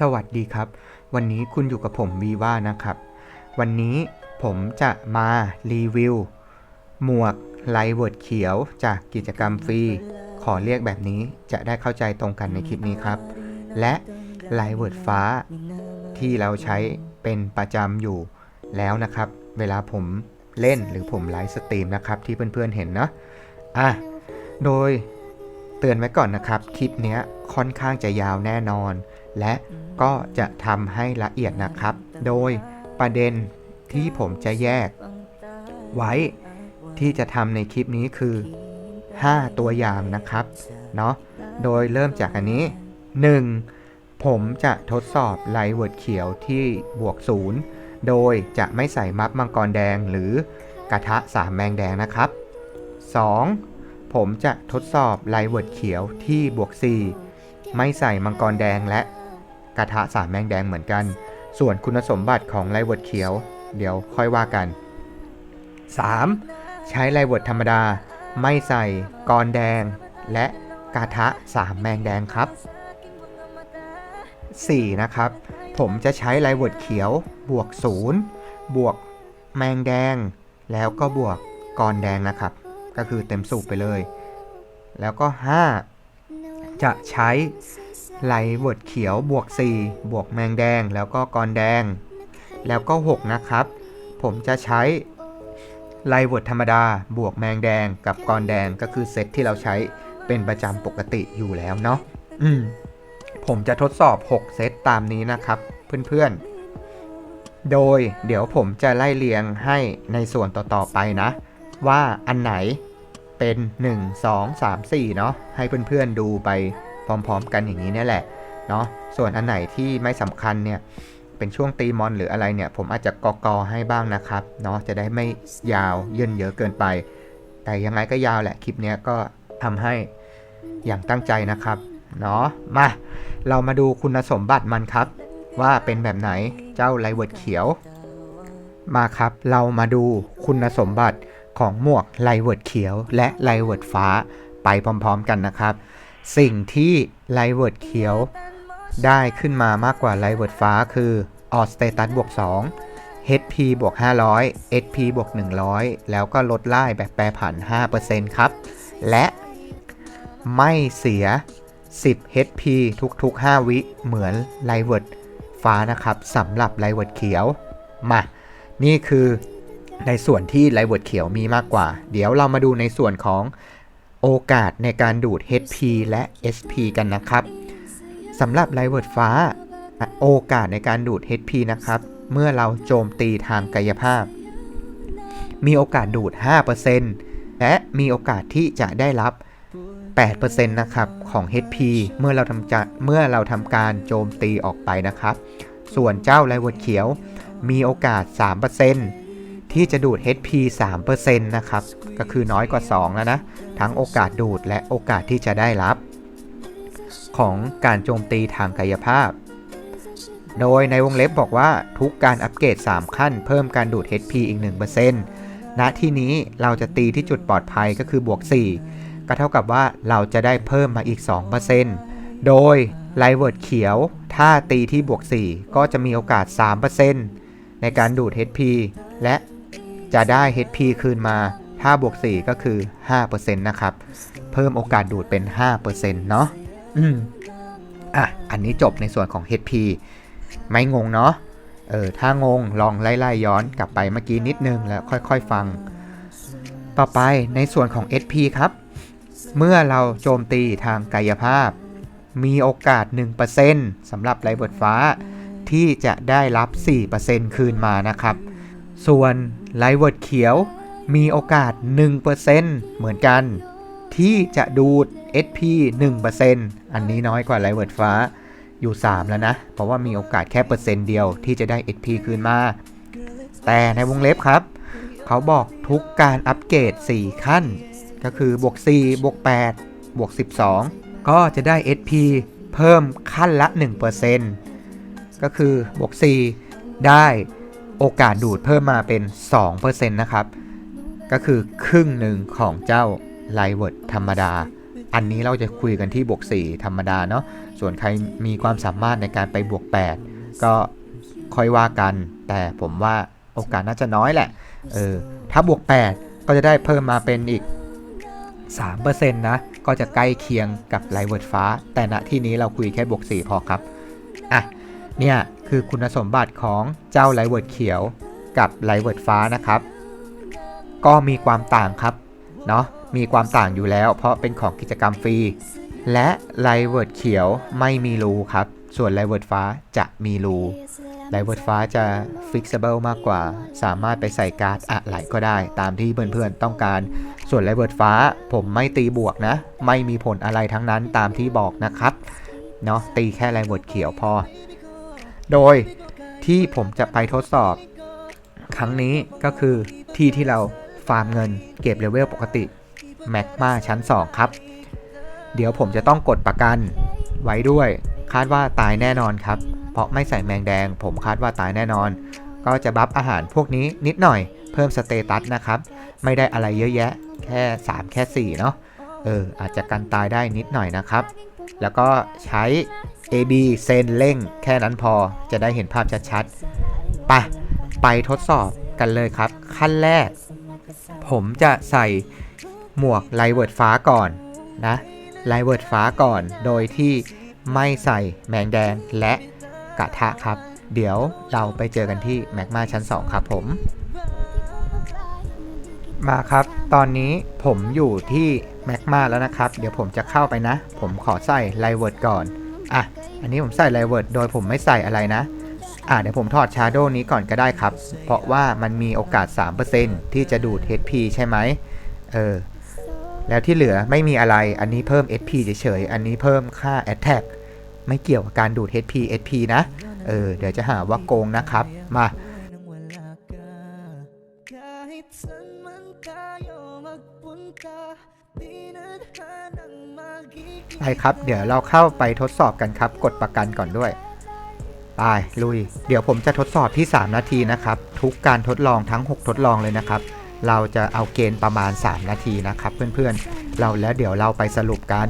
สวัสดีครับ วันนี้คุณอยู่กับผมวีว่านะครับ วันนี้ผมจะมารีวิว หมวกไลเวิร์ดเขียวจากกิจกรรมฟรี ขอเรียกแบบนี้จะได้เข้าใจตรงกันในคลิปนี้ครับ และไลเวิร์ดฟ้าที่เราใช้เป็นประจำอยู่แล้วนะครับ เวลาผมเล่นหรือผมไลฟ์สตรีมนะครับ ที่เพื่อนๆเห็นเนาะอะโดยเตือนไว้ก่อนนะครับ คลิปเนี้ยค่อนข้างจะยาวแน่นอน และก็จะทำให้ละเอียดนะครับ โดยประเด็นที่ผมจะแยก ไว้ที่จะทำในคลิปนี้คือ 5 ตัวอย่างนะครับเนาะโดยเริ่มจากอันนี้ 1. ผมจะทดสอบไลท์เวิร์ดเขียวที่บวก 0 โดยจะไม่ใส่มัฟมังกรแดงหรือกระทะสามแมงแดงนะครับ 2. ผมจะทดสอบไลท์เวิร์ดเขียวที่บวก 4 ไม่ใส่มังกรแดงและ กระทะสามแมงแดงเหมือนกัน ส่วนคุณสมบัติของไลท์เวิร์ดเขียว เดี๋ยวค่อยว่ากัน 3. ใช้ไลท์เวิร์ดธรรมดา ไม่ใส่กรแดง และกระทะสามแมงแดงครับ 4. นะครับ ผมจะใช้ไลท์เวิร์ดเขียวบวก 0 บวกแมงแดง แล้วก็บวกกรแดงนะครับ ก็คือเต็มสูบไปเลย แล้วก็ 5 จะใช้ ไลท์เวิร์ดเขียวบวก 4 บวกแมงแดงแล้วก็กรแดง แล้วก็ 6 นะครับ ผมจะใช้ไลท์เวิร์ดธรรมดา บวกแมงแดงกับกรแดงก็คือเซตที่เราใช้เป็นประจำปกติอยู่แล้วเนาะอืมผมจะทดสอบ 6 เซตตามนี้นะครับ เพื่อนๆ โดยเดี๋ยวผมจะไล่เรียงให้ในส่วนต่อๆไปนะ ว่าอันไหนเป็น 1 2 3 4 เนาะให้เพื่อนๆดูไป พร้อมๆ กันอย่างนี้เนี่ยแหละเนาะส่วนอันไหนที่ไม่สำคัญเนี่ยเป็นช่วงตีมอนหรืออะไรเนี่ย ผมอาจจะกอกอให้บ้างนะครับเนาะจะได้ไม่ยาวเยินเยอะเกินไป แต่ยังไงก็ยาวแหละคลิปเนี้ยก็ทำให้อย่างตั้งใจนะครับเนาะมาเรามาดูคุณสมบัติมันครับ ว่าเป็นแบบไหนเจ้าไลเวิร์ดเขียว มาครับเรามาดูคุณสมบัติของหมวกไลเวิร์ดเขียว และไลเวิร์ดฟ้าไปพร้อมๆกันนะครับ สิ่งที่ไลเวิร์ดเขียวได้ขึ้นมามากกว่าไลเวิร์ดฟ้าคือออสเตตัสบวก2 HP บวก500 SP บวก100 แล้วก็ลดไล่แบบแปรผัน 5%ครับ และไม่เสีย 10 HP ทุกๆ 5 วิเหมือนไลเวิร์ดฟ้านะครับสำหรับไลเวิร์ดเขียว มา นี่คือในส่วนที่ไลเวิร์ดเขียวมีมากกว่า เดี๋ยวเรามาดูในส่วนของ โอกาสในการดูด HP และ SP กันนะครับสำหรับไลเวิร์ดฟ้า โอกาสในการดูด HP นะครับ เมื่อเราโจมตีทางกายภาพ มีโอกาสดูด 5%และมีโอกาสที่จะได้รับ 8%นะครับของ HP เมื่อเราทำจะเมื่อเราทำการโจมตีออกไปนะครับ ส่วนเจ้าไลเวิร์ดเขียว มีโอกาส 3%ที่จะดูด HP 3%นะครับ ก็คือน้อยกว่า 2 แล้วนะ ทั้งโอกาสดูดและโอกาสที่จะได้รับ ของการโจมตีทางกายภาพ โดยในวงเล็บบอกว่าทุกการอัปเกรด 3 ขั้น เพิ่มการดูด HP อีก 1%ณที่นี้เราจะตีที่จุดปลอดภัยก็คือบวก 4 ก็เท่ากับว่าเราจะได้เพิ่มมาอีก 2%โดยไลเวิร์ดเขียว ถ้าตีที่บวก 4 ก็จะมีโอกาส 3%ในการดูด HP และจะได้ HP คืนมา ถ้าบวก4ก็คือ5%นะครับ เพิ่มโอกาสดูดเป็น 5%เนาะอืมอะ อันนี้จบในส่วนของ HP ไม่งงเนาะ เออ ถ้างงลองไล่ๆย้อนกลับไปเมื่อกี้นิดนึงแล้วค่อยๆฟัง ต่อไปในส่วนของ SP ครับ เมื่อเราโจมตีทางกายภาพ มีโอกาส 1%สำหรับไลเบิร์ดฟ้า ที่จะได้รับ 4%คืนมานะครับ ส่วนไลเวิร์ดเขียว มีโอกาส 1%เหมือนกัน ที่จะดูด SP 1%อันนี้น้อยกว่าไลเวิร์ดฟ้าอยู่ 3 แล้วนะ เพราะว่ามีโอกาสแค่เปอร์เซ็นต์เดียวที่จะได้ SP คืนมา แต่ในวงเล็บครับ เขาบอกทุกการอัปเกรด 4 ขั้น ก็คือบวก 4 บวก 8 บวก 12 ก็จะได้ SP เพิ่มขั้นละ 1%ก็คือบวก 4 ได้โอกาสดูดเพิ่มมาเป็น 2%นะครับ ก็คือครึ่งหนึ่งของเจ้าไลเวิร์ดธรรมดา อันนี้เราจะคุยกันที่บวก 4 ธรรมดาเนาะส่วนใครมีความสามารถในการไปบวก 8 ก็ค่อยว่ากัน แต่ผมว่าโอกาสน่าจะน้อยแหละเออถ้าบวก 8 ก็จะได้เพิ่มมาเป็นอีก 3%นะ ก็จะใกล้เคียงกับไลเวิร์ดฟ้า แต่ณที่นี้เราคุยแค่บวก 4 พอครับอะเนี่ยคือคุณสมบัติของเจ้าไลเวิร์ดเขียวกับไลเวิร์ดฟ้านะครับ ก็มีความต่างครับเนาะมีความต่างอยู่แล้ว เพราะเป็นของกิจกรรมฟรี และไลเวิร์ดเขียวไม่มีรูครับ ส่วนไลเวิร์ดฟ้าจะมีรูไลเวิร์ดฟ้าจะ fixable มากกว่า สามารถไปใส่การ์ดอะไรก็ได้ ตามที่เพื่อนๆต้องการ ส่วนไลเวิร์ดฟ้าผมไม่ตีบวกนะ ไม่มีผลอะไรทั้งนั้นตามที่บอกนะครับ เนาะตีแค่ไลเวิร์ดเขียวพอ โดยที่ผมจะไปทดสอบ ครั้งนี้ก็คือที่ที่เรา ฟาร์มเงิน เก็บเลเวลปกติแม็กมาชั้น 2 ครับ เดี๋ยวผมจะต้องกดประกันไว้ด้วย คาดว่าตายแน่นอนครับ เพราะไม่ใส่แมงแดง ผมคาดว่าตายแน่นอน ก็จะบัฟอาหารพวกนี้นิดหน่อย เพิ่มสเตตัสนะครับ ไม่ได้อะไรเยอะแยะ แค่ 3 แค่ 4 เนาะเออ อาจจะกันตายได้นิดหน่อยนะครับ แล้วก็ใช้ AB เซนเร่ง แค่นั้นพอจะได้เห็นภาพชัดๆ ไป ไปทดสอบกันเลยครับ ขั้นแรก ผมจะใส่หมวกไลเวิร์ดฟ้าก่อนนะไลเวิร์ดฟ้าก่อน โดยที่ไม่ใส่แมงแดงและกระทะครับ เดี๋ยวเราไปเจอกันที่แมกมาชั้น 2 ครับผม มาครับ ตอนนี้ผมอยู่ที่แมกมาแล้วนะครับ เดี๋ยวผมจะเข้าไปนะ ผมขอใส่ไลเวิร์ดก่อน อะ อันนี้ผมใส่ไลเวิร์ดโดยผมไม่ใส่อะไรนะ อะเดี๋ยวผมถอดชาโดว์นี้ก่อนก็ได้ครับ เพราะว่ามันมีโอกาส 3%ที่จะดูด HP ใช่ไหมเออ แล้วที่เหลือไม่มีอะไร อันนี้เพิ่ม HP เฉยๆ อันนี้เพิ่มค่า Attack ไม่เกี่ยวกับการดูด HP HP นะ เออ เดี๋ยวจะหาว่าโกงนะครับ มาไปครับ เดี๋ยวเราเข้าไปทดสอบกันครับ กดประกันก่อนด้วย ไปลุย เดี๋ยวผมจะทดสอบที่ 3 นาทีนะครับ ทุกการทดลองทั้ง 6 ทดลองเลยนะครับ เราจะเอาเกณฑ์ประมาณ 3 นาทีนะครับ เพื่อนๆ เราแล้วเดี๋ยวเราไปสรุปกัน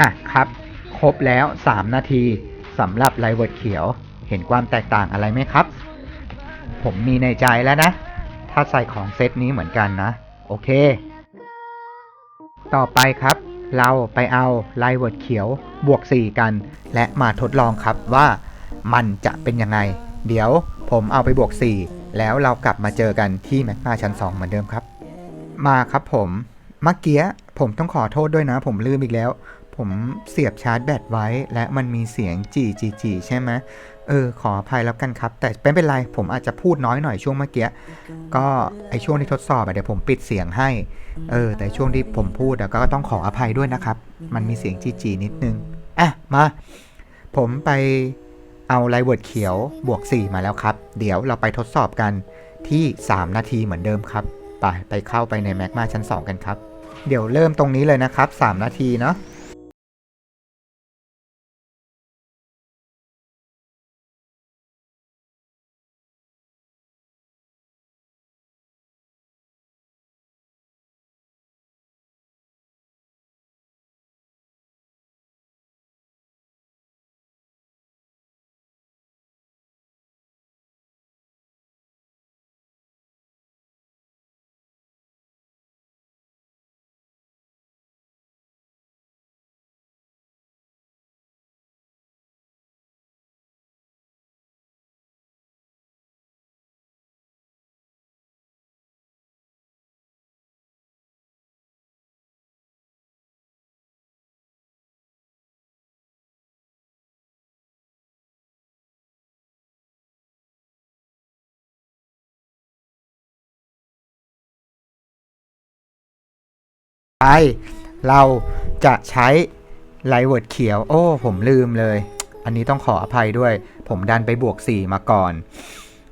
อะครับ ครบแล้ว 3 นาทีสำหรับไลเวิร์ดเขียว เห็นความแตกต่างอะไรไหมครับ ผมมีในใจแล้วนะ ถ้าใส่ของเซตนี้เหมือนกันนะ โอเค ต่อไปครับ เราไปเอาไลเวิร์ดเขียวบวก 4 กัน และมาทดลองครับว่ามันจะเป็นยังไง เดี๋ยวผมเอาไปบวก 4 แล้วเรากลับมาเจอกันที่แมกมาชั้น 2 เหมือนเดิมครับ มาครับผมเมื่อกี้ผมต้องขอโทษด้วยนะ ผมลืมอีกแล้ว ผมเสียบชาร์จแบตไว้ และมันมีเสียงจีจีจีใช่ไหมเออ ขออภัยแล้วกันครับ แต่ไม่เป็นไร ผมอาจจะพูดน้อยหน่อยช่วงเมื่อกี้ ก็ไอช่วงที่ทดสอบเดี๋ยวผมปิดเสียงให้ เออ แต่ช่วงที่ผมพูดก็ต้องขออภัยด้วยนะครับ มันมีเสียงจีจีนิดนึง อะ มา ผมไปเอาไลเวิร์ดเขียวบวก 4 มาแล้วครับ เดี๋ยวเราไปทดสอบกันที่ 3 นาทีเหมือนเดิมครับ ไป ไปเข้าไปในแมกมาชั้น 2 กันครับ เดี๋ยวเริ่มตรงนี้เลยนะครับ 3 นาทีเนาะ ไป เราจะใช้ไลเวิร์ดเขียว โอ้ ผมลืมเลย อันนี้ต้องขออภัยด้วย ผมดันไปบวก 4 มาก่อน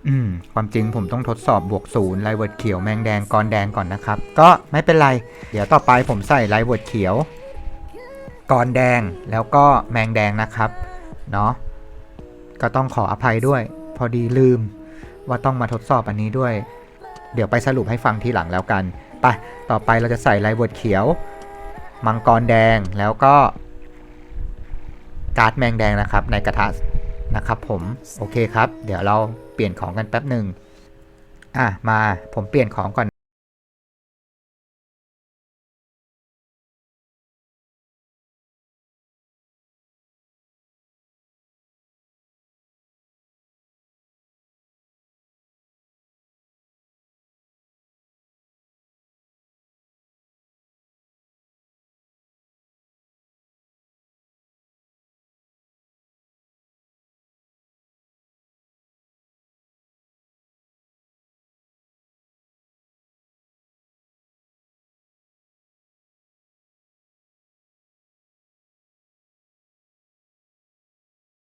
อืม ความจริงผมต้องทดสอบบวกศูนย์ไลเวิร์ดเขียวแมงแดงกรแดงก่อนนะครับ ก็ไม่เป็นไร เดี๋ยวต่อไปผมใส่ไลเวิร์ดเขียวกรแดงแล้วก็แมงแดงนะครับ เนาะก็ต้องขออภัยด้วย พอดีลืมว่าต้องมาทดสอบอันนี้ด้วย เดี๋ยวไปสรุปให้ฟังทีหลังแล้วกัน ไปต่อไปเราจะใส่ไลเวิร์ดเขียว มังกรแดงแล้วก็ การ์ดแมงแดงนะครับ ในกระทะนะครับผมโอเคครับ เดี๋ยวเราเปลี่ยนของกันแป๊บหนึ่งอะมาผมเปลี่ยนของก่อน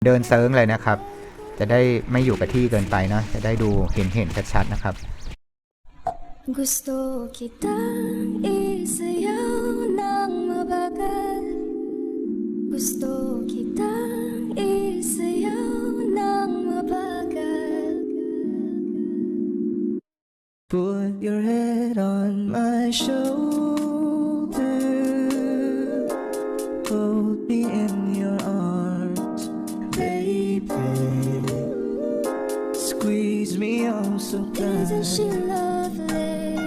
เดินเซิร์งเลยนะครับ จะได้ไม่อยู่กับที่เกินไปนะ จะได้ดูเห็นเห็นชัดๆนะครับ Gusto kitang isayaw ng mabagal Gusto kitang isayaw ng mabagal Put your head on my shoulder. Me oh so Isn't she lovely?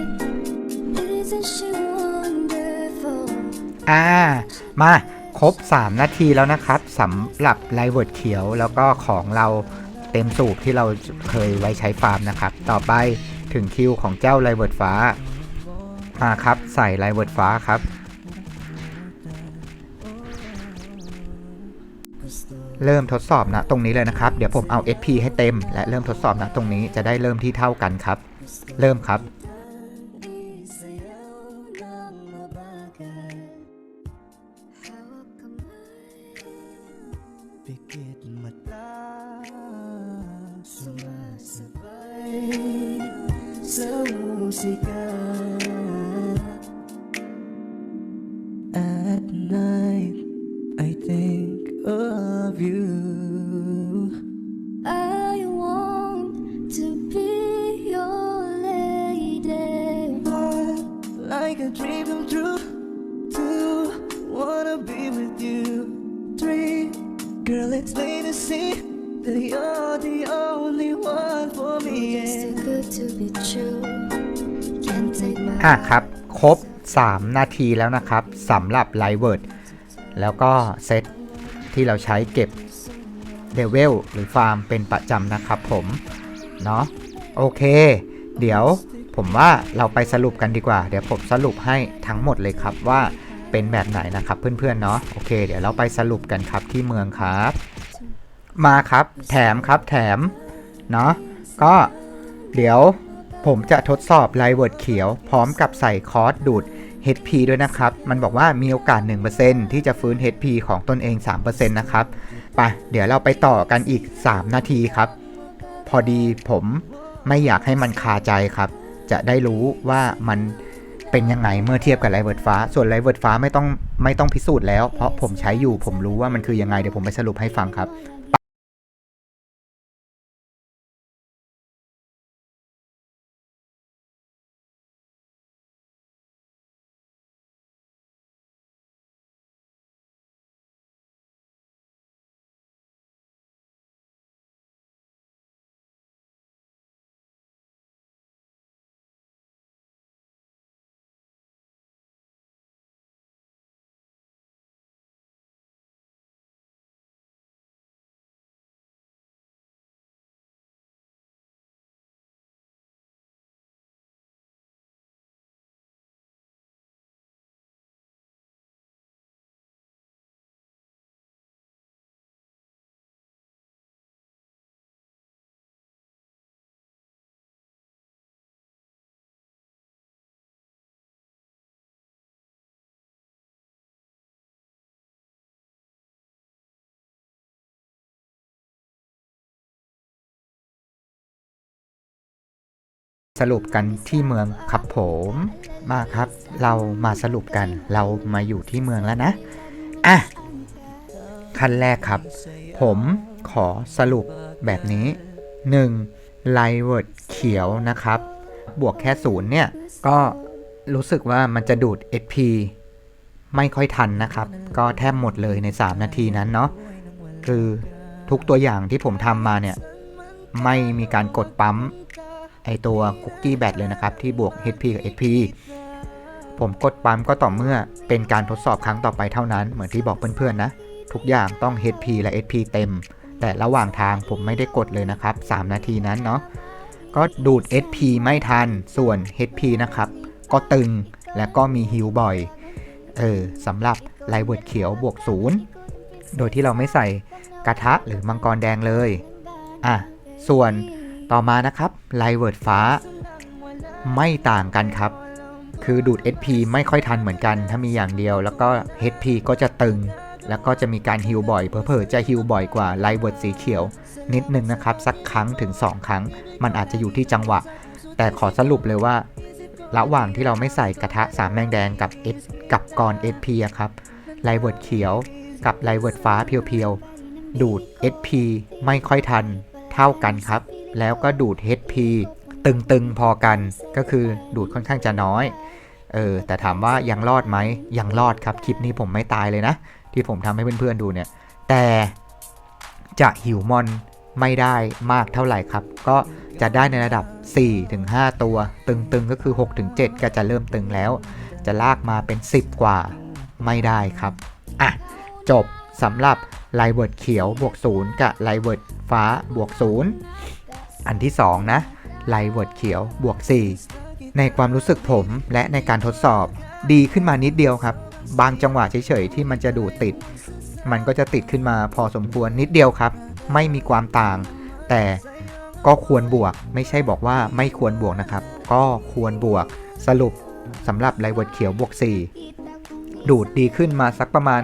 Isn't she wonderful? อ่า มา ครบ 3 นาทีแล้วนะครับสำหรับไลเวิร์ดเขียวแล้วก็ของเราเต็มสูบที่เราเคยไว้ใช้ฟาร์มนะครับ ต่อไปถึงคิวของเจ้าไลเวิร์ดฟ้า มาครับ ใส่ไลเวิร์ดฟ้าครับ เริ่มทดสอบนะตรงนี้เลยนะครับ เดี๋ยวผมเอา SP ให้เต็ม และเริ่มทดสอบนะตรงนี้จะได้เริ่มที่เท่ากันครับ เริ่มครับ At night I think of you I want to be your lady But like a dream come true To wanna be with you. Three, girl, it's plain to see that you're the only one for me. It's Yeah. too good to be true. Can't take my อะครับ ครบ 3 นาทีแล้วนะครับสำหรับไลเวิร์ดแล้วก็เซต ที่เราใช้เก็บเดเวลหรือฟาร์มเป็นประจำนะครับผมเนาะโอเค เดี๋ยวผมว่าเราไปสรุปกันดีกว่า เดี๋ยวผมสรุปให้ทั้งหมดเลยครับว่าเป็นแบบไหนนะครับเพื่อนๆเนาะโอเค เดี๋ยวเราไปสรุปกันครับที่เมืองครับ มาครับแถมครับแถมเนาะก็เดี๋ยวผมจะทดสอบไลเวิร์ดเขียว พร้อมกับใส่คอร์สดูด HP ด้วยนะครับ มันบอกว่ามีโอกาส 1%ที่จะฟื้น HP ของตนเอง 3%นะครับไปเดี๋ยวเราไปต่อกันอีก 3 นาทีครับ พอดีผมไม่อยากให้มันคาใจครับ จะได้รู้ว่ามันเป็นยังไงเมื่อเทียบกับไลเวิร์ดฟ้า ส่วนไลเวิร์ดฟ้าไม่ต้องไม่ต้องพิสูจน์แล้ว เพราะผมใช้อยู่ผมรู้ว่ามันคือยังไงเดี๋ยวผมไปสรุปให้ฟังครับ สรุปกันที่เมืองครับผม มาครับ เรามาสรุปกัน เรามาอยู่ที่เมืองแล้วนะ อะ ขั้นแรกครับ ผมขอสรุปแบบนี้ 1. ไลเวิร์ดเขียวนะครับ บวกแค่ศูนย์เนี่ย ก็รู้สึกว่ามันจะดูด SP ไม่ค่อยทันนะครับ ก็แทบหมดเลยใน 3 นาทีนั้นเนาะ คือทุกตัวอย่างที่ผมทำมาเนี่ย ไม่มีการกดปั๊ม ไอตัวคุกกี้แบตเลยนะครับ ที่บวก HP กับ HP ผมกดปั๊มก็ต่อเมื่อเป็นการทดสอบครั้งต่อไปเท่านั้นเหมือนที่บอกเพื่อนๆนะ ทุกอย่างต้อง HP และ HP เต็ม แต่ระหว่างทางผมไม่ได้กดเลยนะครับ 3 นาทีนั้นเนาะก็ดูด HP ไม่ทันส่วน HP นะครับ ก็ตึงและก็มีฮิวบ่อยเออสำหรับไลเวิร์ดเขียวบวกศูนย์โดยที่เราไม่ใส่กระทะหรือมังกรแดงเลย อะ ส่วน ต่อมานะครับไลเวิร์ดฟ้า ไม่ต่างกันครับ คือดูด SP ไม่ค่อยทันเหมือนกัน ถ้ามีอย่างเดียว แล้วก็ HP ก็จะตึง แล้วก็จะมีการฮิลบ่อยเผลอๆจะฮิลบ่อยกว่าไลเวิร์ดสีเขียว นิดนึงนะครับ สักครั้งถึง 2 ครั้ง มันอาจจะอยู่ที่จังหวะ แต่ขอสรุปเลยว่าระหว่างที่เราไม่ใส่กระทะสามแมงแดงกับ S กับกร SP อะครับไลเวิร์ดเขียวกับไลเวิร์ดฟ้าเพียวๆดูด SP ไม่ค่อยทันเท่ากันครับ แล้วก็ดูด HP ตึงๆพอกันก็คือดูดค่อนข้างจะน้อยเออแต่ถามว่ายังรอดไหมยังรอดครับคลิปนี้ผมไม่ตายเลยนะ ที่ผมทำให้เพื่อนๆดูเนี่ยแต่จะหิวมอนไม่ได้มากเท่าไหร่ครับ ก็จะได้ในระดับ 4-5 ตัว ตึงๆก็คือ 6-7 ก็จะเริ่มตึงแล้ว จะลากมาเป็น 10 กว่าไม่ได้ครับ อะ จบสำหรับไลเวิร์ดเขียวบวก0กับไลเวิร์ดฟ้าบวก0 อันที่ 2 นะไลเวิร์ดเขียวบวก 4 ในความรู้สึกผมและในการทดสอบดีขึ้นมานิดเดียวครับ บางจังหวะเฉยๆ ที่มันจะดูดติด มันก็จะติดขึ้นมาพอสมควรนิดเดียวครับ ไม่มีความต่าง แต่ก็ควรบวกไม่ใช่บอกว่าไม่ควรบวกนะครับ ก็ควรบวกสรุปสำหรับไลเวิร์ดเขียวบวก 4 ดูดดีขึ้นมาสักประมาณ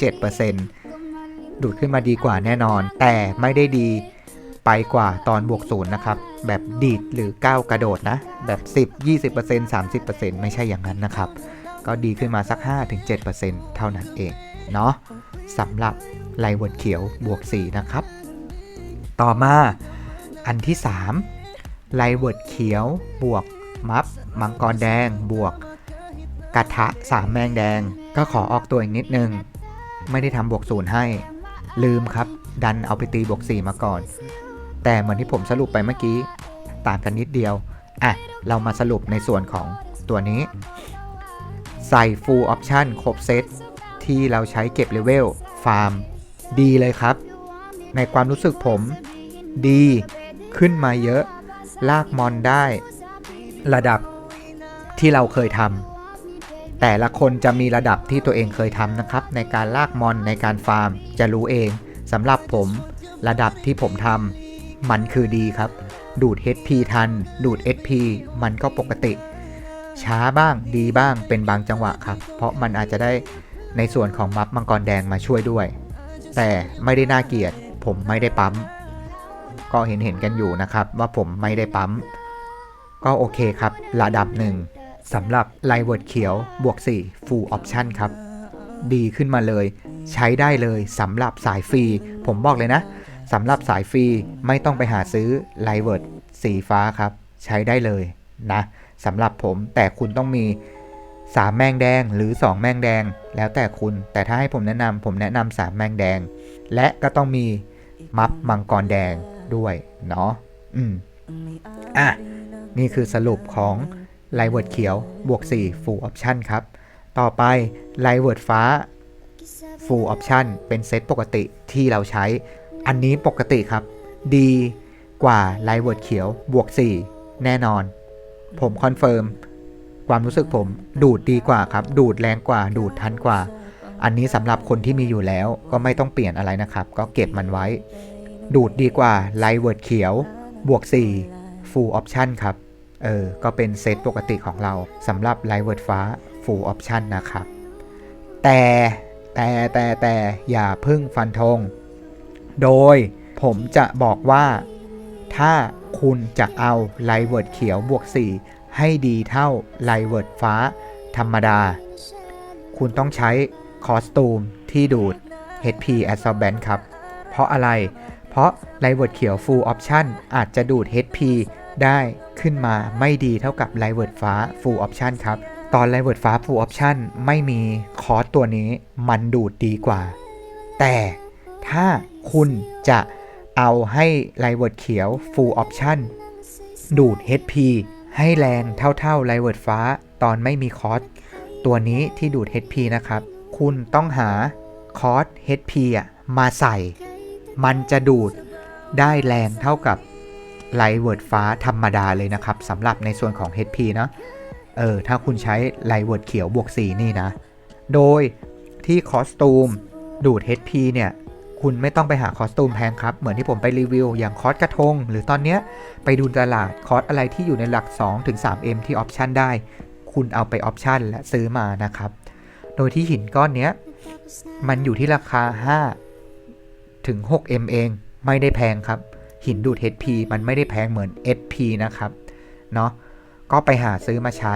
5-7%ดูดขึ้นมาดีกว่าแน่นอน แต่ไม่ได้ดี ไปกว่าตอนบวกศูนย์นะครับ แบบดีดหรือก้าวกระโดดนะ แบบ 10 20% 30%ไม่ใช่อย่างนั้นนะครับ ก็ดีขึ้นมาสัก 5-7%เท่านั้นเอง เนาะสำหรับไลเวิร์ดเขียวบวก 4 นะครับ ต่อมาอันที่3ไลเวิร์ดเขียวบวกมัฟมังกรแดงบวกกระทะสามแมงแดง ก็ขอออกตัวอีกนิดนึง ไม่ได้ทำบวกศูนย์ให้ลืมครับ ดันเอาไปตีบวก 4 มาก่อน แต่เหมือนที่ผมสรุปไปเมื่อกี้ต่างกันนิดเดียว อะ เรามาสรุปในส่วนของตัวนี้ ใส่ full option ครบเซตที่เราใช้เก็บเลเวลฟาร์ม ดีเลยครับ ในความรู้สึกผม ดีขึ้นมาเยอะ ลากมอนได้ ระดับที่เราเคยทำแต่ละคนจะมีระดับที่ตัวเองเคยทำนะครับ ในการลากมอนในการฟาร์มจะรู้เองสำหรับผมระดับที่ผมทำ มันคือดีครับ ดูด HP ทัน ดูด SP มันก็ปกติ ช้าบ้างดีบ้างเป็นบางจังหวะครับ เพราะมันอาจจะได้ในส่วนของมัฟมังกรแดงมาช่วยด้วย แต่ไม่ได้น่าเกลียด ผมไม่ได้ปั๊ม ก็เห็นเห็นๆกันอยู่นะครับ ว่าผมไม่ได้ปั๊ม ก็โอเคครับระดับหนึ่งสำหรับไลเวิร์ดเขียวบวก 4 Full Option ครับ ดีขึ้นมาเลย ใช้ได้เลยสำหรับสายฟรี ผมบอกเลยนะ สำหรับสายฟรีไม่ต้องไปหาซื้อไลเวิร์ดสีฟ้าครับ ใช้ได้เลยนะสำหรับผมแต่คุณต้องมี 3 แมงแดงหรือ 2 แมงแดง แล้วแต่คุณแต่ถ้าให้ผมแนะนำผมแนะนำ3แมงแดง และก็ต้องมีมัฟมังกรแดงด้วยเนาะอืมอะ นี่คือสรุปของไลเวิร์ดเขียวบวก 4 Full Option ครับ ต่อไปไลเวิร์ดฟ้า Full Option เป็นเซตปกติที่เราใช้ อันนี้ปกติครับ ดีกว่าไลเวิร์ดเขียวบวก 4 แน่นอน ผมคอนเฟิร์มความรู้สึกผมดูดดีกว่าครับ ดูดแรงกว่า ดูดทันกว่า อันนี้สำหรับคนที่มีอยู่แล้วก็ไม่ต้องเปลี่ยนอะไรนะครับ ก็เก็บมันไว้ ดูดดีกว่าไลเวิร์ดเขียวบวก 4 Full Option ครับ เออ ก็เป็นเซตปกติของเราสำหรับไลเวิร์ดฟ้า Full Option นะครับ แต่แต่แต่แต่อย่าพึ่งฟันธง โดยผมจะบอกว่าถ้าคุณจะเอาไลเวิร์ดเขียวบวก 4 ให้ดีเท่าไลเวิร์ดฟ้าธรรมดา คุณต้องใช้คอสตูมที่ดูด HP Absorbent ครับ เพราะอะไร เพราะไลเวิร์ดเขียว Full Option อาจจะดูด HP ได้ขึ้นมาไม่ดีเท่ากับไลเวิร์ดฟ้า Full Option ครับ ตอนไลเวิร์ดฟ้า Full Option ไม่มีคอสตัวนี้มันดูดดีกว่า แต่ถ้า คุณจะเอาให้ไลเวิร์ดเขียว Full Option ดูด HP ให้แรงเท่าๆไลเวิร์ดฟ้าตอนไม่มีคอร์สตัวนี้ที่ดูด HP นะครับ คุณต้องหาคอร์ส HP อะมาใส่ มันจะดูดได้แรงเท่ากับไลเวิร์ดฟ้าธรรมดาเลยนะครับสำหรับในส่วนของ HP เนอะเออ ถ้าคุณใช้ไลเวิร์ดเขียวบวก 4 นี่นะ โดยที่คอสตูมดูด HP เนี่ย คุณไม่ต้องไปหาคอสตูมแพงครับ เหมือนที่ผมไปรีวิว อย่างคอสกระทง หรือตอนเนี้ยไปดูตลาดคอสอะไรที่อยู่ในหลัก 2-3M ที่ออปชันได้ คุณเอาไปออปชันและซื้อมานะครับ โดยที่หินก้อนเนี้ยมันอยู่ที่ราคา 5 ถึง 6M เอง ไม่ได้แพงครับ หินดูด HP มันไม่ได้แพงเหมือน SP นะครับ เนาะก็ไปหาซื้อมาใช้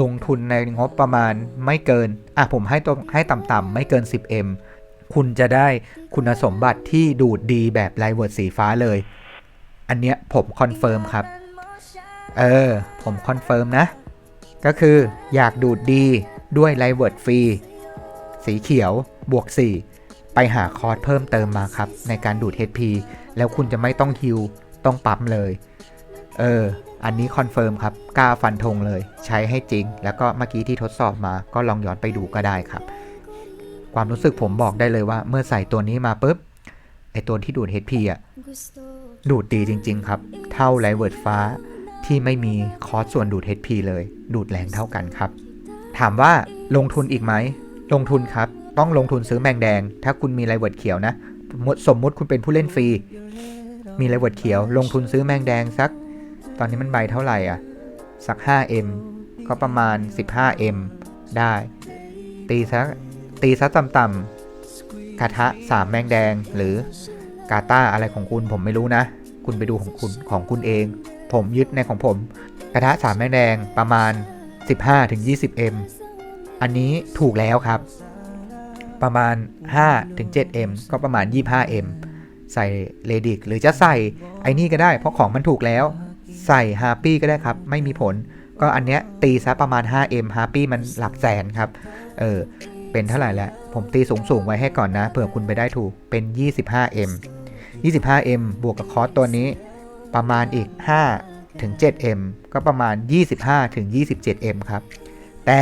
ลงทุนในงบประมาณไม่เกิน อะผมให้ตัวให้ต่ำๆไม่เกิน 10M คุณจะได้คุณสมบัติที่ดูดดีแบบไลเวิร์ดสีฟ้าเลย อันเนี้ยผมคอนเฟิร์มครับ เออ ผมคอนเฟิร์มนะ ก็คืออยากดูดดีด้วยไลเวิร์ดฟรีสีเขียวบวก 4 ไปหาคอร์สเพิ่มเติมมาครับ ในการดูด HP แล้วคุณจะไม่ต้องฮิวต้องปั๊มเลย เออ อันนี้คอนเฟิร์มครับกล้าฟันธงเลย ใช้ให้จริง แล้วก็เมื่อกี้ที่ทดสอบมาก็ลองย้อนไปดูก็ได้ครับ ความรู้สึกผมบอกได้เลยว่า เมื่อใส่ตัวนี้มาปุ๊บไอตัวที่ดูด HP อะดูดดีจริง ๆ ครับ เท่าไลเวิร์ดฟ้าที่ไม่มีคอร์สส่วนดูด HP เลย ดูดแรงเท่ากันครับ ถามว่าลงทุนอีกไหม ลงทุนครับ ต้องลงทุนซื้อแมงแดง ถ้าคุณมีไลเวิร์ดเขียวนะสมมุติสมมติคุณเป็นผู้เล่นฟรี มีไลเวิร์ดเขียว ลงทุนซื้อแมงแดงสัก ตอนนี้มันใบเท่าไหร่อะ สัก 5M ก็ประมาณ 15M ได้ ตีสัก ตีสักต่ำๆกระทะ3แมงแดงหรือกาตาอะไรของคุณผมไม่รู้นะ คุณไปดูของคุณของคุณเอง ผมยึดในของผม กระทะ3แมงแดงประมาณ 15-20M อันนี้ถูกแล้วครับ ประมาณ 5-7M ก็ประมาณ 25M ใส่เลดิกหรือจะใส่ไอ้นี่ก็ได้เพราะของมันถูกแล้ว ใส่ฮาปี้ก็ได้ครับ ไม่มีผล ก็อันเนี้ยตีซะประมาณ 5M ฮาปี้มันหลักแสนครับ เออ เป็นเท่าไหร่แล้วผมตีสูงสูงไว้ให้ก่อนนะ เผื่อคุณไปได้ถูกเป็น 25M 25M บวกกับคอร์สตัวนี้ประมาณอีก5ถึง 7M ก็ประมาณ 25ถึง 27M ครับ แต่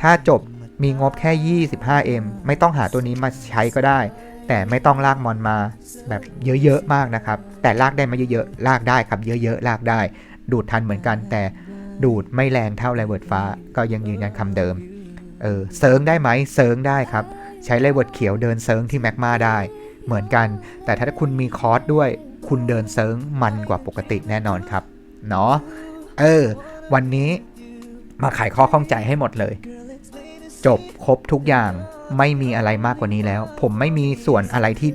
ถ้าจบมีงบแค่ 25M ไม่ต้องหาตัวนี้มาใช้ก็ได้ แต่ไม่ต้องลากมอนมาแบบเยอะๆมากนะครับ แต่ลากได้ไมาเยอะๆลากได้ครับเยอะๆลากได้ ดูดทันเหมือนกัน แต่ดูดไม่แรงเท่าไรเวิร์ดฟ้า ก็ยังยืนยันคำเดิม เออเซิร์งได้ไหมเซิร์งได้ครับ ใช้ไรเวิร์ดเขียวเดินเซิร์งที่แมกมาได้ เหมือนกัน แต่ถ้าคุณมีคอร์สด้วย คุณเดินเซิร์งมันกว่าปกติแน่นอนครับ เนาะเออ วันนี้มาไขข้อข้องใจให้หมดเลย จบครบทุกอย่างไม่มีอะไรมากกว่านี้แล้ว ผมไม่มีส่วนอะไรที่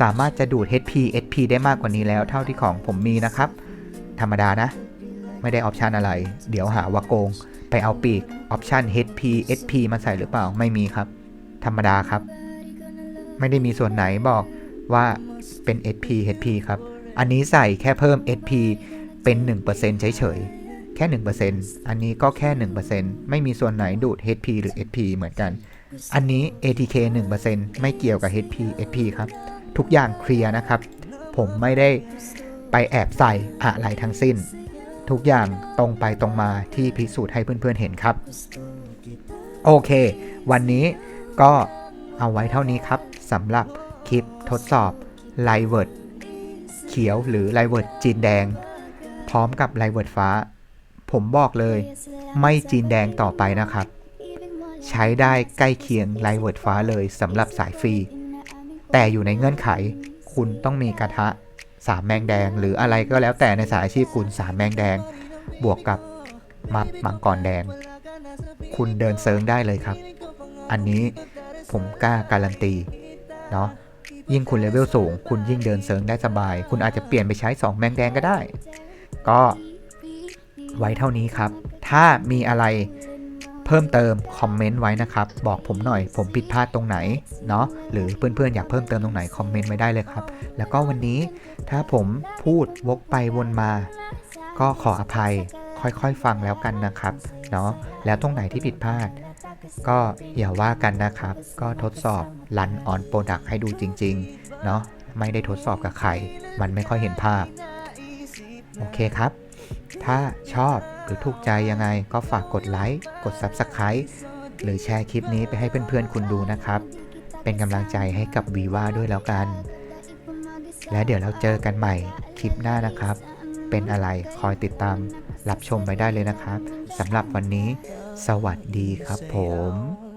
สามารถจะดูด HP SP ได้มากกว่านี้แล้ว เท่าที่ของผมมีนะครับ ธรรมดานะ ไม่ได้ออปชันอะไร เดี๋ยวหาว่าโกง ไปเอาปีกออปชัน HP SP มาใส่หรือเปล่าไม่มีครับ ธรรมดาครับ ไม่ได้มีส่วนไหนบอกว่าเป็น SP HP ครับ อันนี้ใส่แค่เพิ่ม SP เป็น 1%เฉยๆ แค่ 1%อันนี้ก็แค่ 1%ไม่มีส่วนไหนดูด HP หรือ SP เหมือนกัน อันนี้ ATK 1%ไม่เกี่ยวกับ HP SP ครับ ทุกอย่างเคลียร์นะครับ ผมไม่ได้ไปแอบใส่อะไรทั้งสิ้น ทุกอย่างตรงไปตรงมาที่พิสูจน์ให้เพื่อนๆเห็นครับ โอเค วันนี้ก็เอาไว้เท่านี้ครับสำหรับคลิปทดสอบไลเวิร์ดเขียวหรือไลเวิร์ดจีนแดง พร้อมกับไลเวิร์ดฟ้า ผมบอกเลย ไม่จีนแดงต่อไปนะครับ ใช้ได้ใกล้เคียงไลเวิร์ดฟ้าเลยสำหรับสายฟรี แต่อยู่ในเงื่อนไขคุณต้องมีกระทะ สามแมงแดง หรืออะไรก็แล้วแต่ในสายอาชีพคุณสามแมงแดง บวกกับมับมังกรแดง คุณเดินเซิร์งได้เลยครับ อันนี้ผมกล้าการันตีเนาะยิ่งคุณเลเวลสูง คุณยิ่งเดินเซิร์งได้สบาย คุณอาจจะเปลี่ยนไปใช้ 2 แมงแดงก็ได้ ก็ไว้เท่านี้ครับ ถ้ามีอะไร เพิ่มเติมคอมเมนต์ไว้นะครับ บอกผมหน่อยผมผิดพลาดตรงไหนเนาะหรือเพื่อนๆอยากเพิ่มเติมตรงไหนคอมเมนต์ไว้ได้เลยครับ แล้วก็วันนี้ถ้าผมพูดวกไปวนมา ก็ขออภัยค่อยๆฟังแล้วกันนะครับเนาะแล้วตรงไหนที่ผิดพลาด ก็อย่าว่ากันนะครับ ก็ทดสอบรันออนโปรดักให้ดูจริงๆเนาะไม่ได้ทดสอบกับใคร มันไม่ค่อยเห็นภาพ โอเคครับ ถ้าชอบหรือถูกใจยังไงก็ฝากกดไลค์ กด Subscribe หรือแชร์คลิปนี้ไปให้เพื่อนๆคุณดูนะครับ เป็นกำลังใจให้กับวีว่าด้วยแล้วกัน และเดี๋ยวเราเจอกันใหม่คลิปหน้านะครับ เป็นอะไรคอยติดตามรับชมไว้ได้เลยนะครับสำหรับวันนี้ สวัสดีครับผม